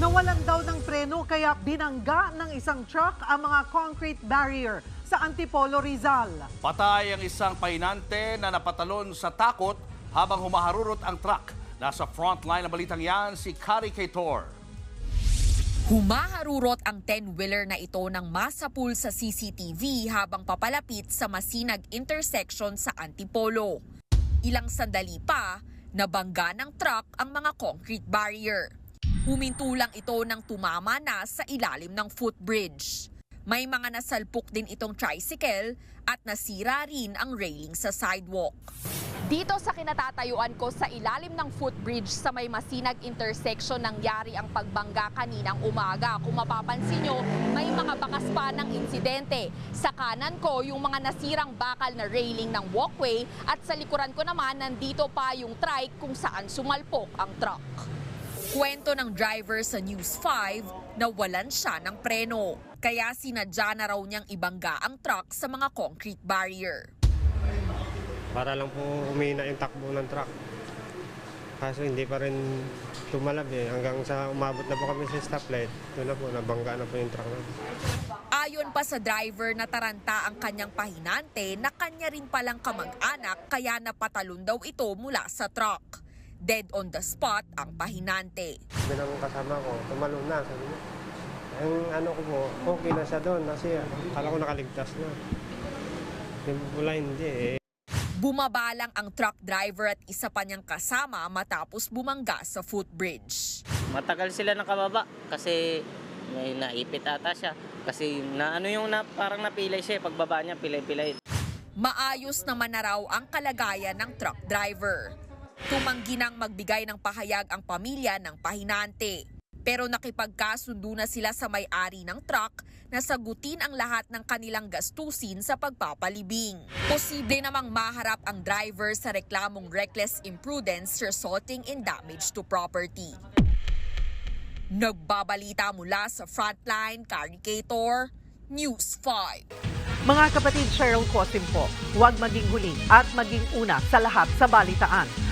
Nawalan daw ng preno kaya binangga ng isang truck ang mga concrete barrier sa Antipolo, Rizal. Patay ang isang pahinante na napatalon sa takot habang humaharurot ang truck. Nasa frontline ng balitang yan si Kari Kator. Humaharurot ang 10-wheeler na ito ng masapul sa CCTV habang papalapit sa Masinag intersection sa Antipolo. Ilang sandali pa, nabangga ng truck ang mga concrete barrier. Huminto lang ito nang tumama na sa ilalim ng footbridge. May mga nasalpok din itong tricycle at nasira rin ang railing sa sidewalk. Dito sa kinatatayuan ko sa ilalim ng footbridge sa may masinag intersection nangyari ang pagbangga kaninang umaga. Kung mapapansin nyo, may mga bakas pa ng insidente. Sa kanan ko, yung mga nasirang bakal na railing ng walkway at sa likuran ko naman, nandito pa yung trike kung saan sumalpok ang truck. Kwento ng driver sa News 5 na walan siya ng preno. Kaya sinadya na raw niyang ibangga ang truck sa mga concrete barrier. para lang po umina yung takbo ng truck. Kaso hindi pa rin tumalab eh. Hanggang sa umabot na po kami sa stoplight, doon na po, nabangga na po yung truck namin. Ayon pa sa driver na taranta ang kanyang pahinante na kanya rin palang kamag-anak kaya napatalon daw ito mula sa truck. Dead on the spot ang pahinante. Sabi ng kasama ko, tumalon na. Sabi niya. Ang ano ko po, okay na siya doon kasi akala ko nakaligtas na. Yung pula hindi eh. Bumabalang ang truck driver at isa pa niyang kasama matapos bumangga sa footbridge. matagal sila nakababa kasi may naipit ata siya. Kasi na ano yung na, parang napilay siya, eh, pagbaba niya pilay-pilay. Maayos naman na raw ang kalagayan ng truck driver. Tumanggi nang magbigay ng pahayag ang pamilya ng pahinante. Pero nakipagkasundo na sila sa may-ari ng truck na sagutin ang lahat ng kanilang gastusin sa pagpapalibing. Posible namang maharap ang driver sa reklamong reckless imprudence resulting in damage to property. Nagbabalita mula sa Frontline Caricator, News 5. Mga kapatid Cheryl Cosim po, huwag maging huli at maging una sa lahat sa balitaan.